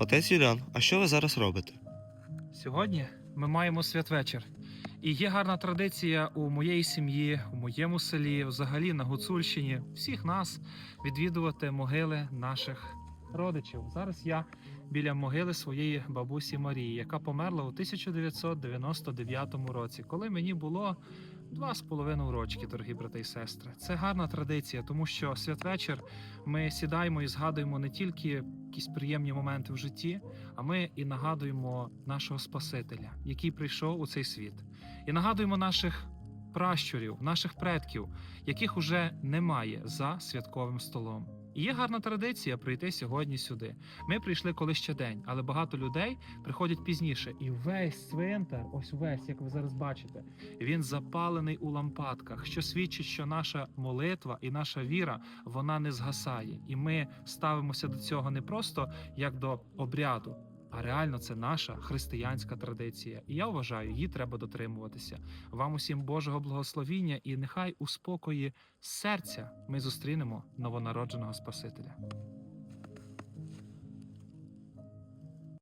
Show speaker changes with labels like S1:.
S1: Отець Юліан, а що ви зараз робите?
S2: Сьогодні ми маємо святвечір. І є гарна традиція у моєї сім'ї, у моєму селі, взагалі на Гуцульщині, всіх нас відвідувати могили наших родичів. Зараз я біля могили своєї бабусі Марії, яка померла у 1999 році, коли мені було два з половиною рочки, дорогі брати і сестри. Це гарна традиція, тому що святвечір ми сідаємо і згадуємо не тільки якісь приємні моменти в житті, а ми і нагадуємо нашого Спасителя, який прийшов у цей світ, і нагадуємо наших пращурів, наших предків, яких уже немає за святковим столом. Є гарна традиція прийти сьогодні сюди. Ми прийшли коли ще день, але багато людей приходять пізніше. І весь цвинтар, ось весь, як ви зараз бачите, він запалений у лампадках, що свідчить, що наша молитва і наша віра вона не згасає. І ми ставимося до цього не просто як до обряду, а реально це наша християнська традиція. І я вважаю, її треба дотримуватися. Вам усім Божого благословіння, і нехай у спокої серця ми зустрінемо новонародженого Спасителя.